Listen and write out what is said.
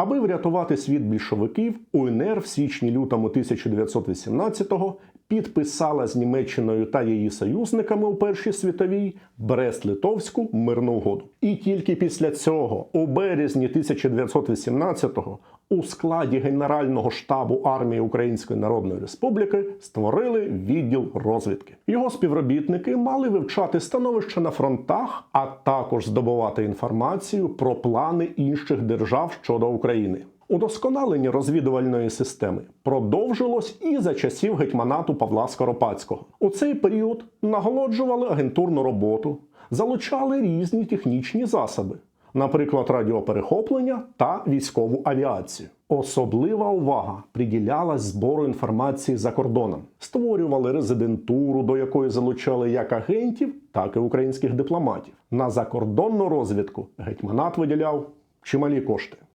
Аби врятувати світ більшовиків, УНР в січні-лютому 1918-го підписала з Німеччиною та її союзниками у Першій світовій Брест-Литовську мирну угоду. І тільки після цього, у березні 1918-го, у складі Генерального штабу армії Української Народної Республіки створили відділ розвідки. Його співробітники мали вивчати становище на фронтах, а також здобувати інформацію про плани інших держав щодо України. Удосконалення розвідувальної системи продовжилось і за часів гетьманату Павла Скоропадського. У цей період наголоджували агентурну роботу, залучали різні технічні засоби, наприклад, радіоперехоплення та військову авіацію. Особлива увага приділялась збору інформації за кордоном, створювали резидентуру, до якої залучали як агентів, так і українських дипломатів. На закордонну розвідку гетьманат виділяв чималі кошти.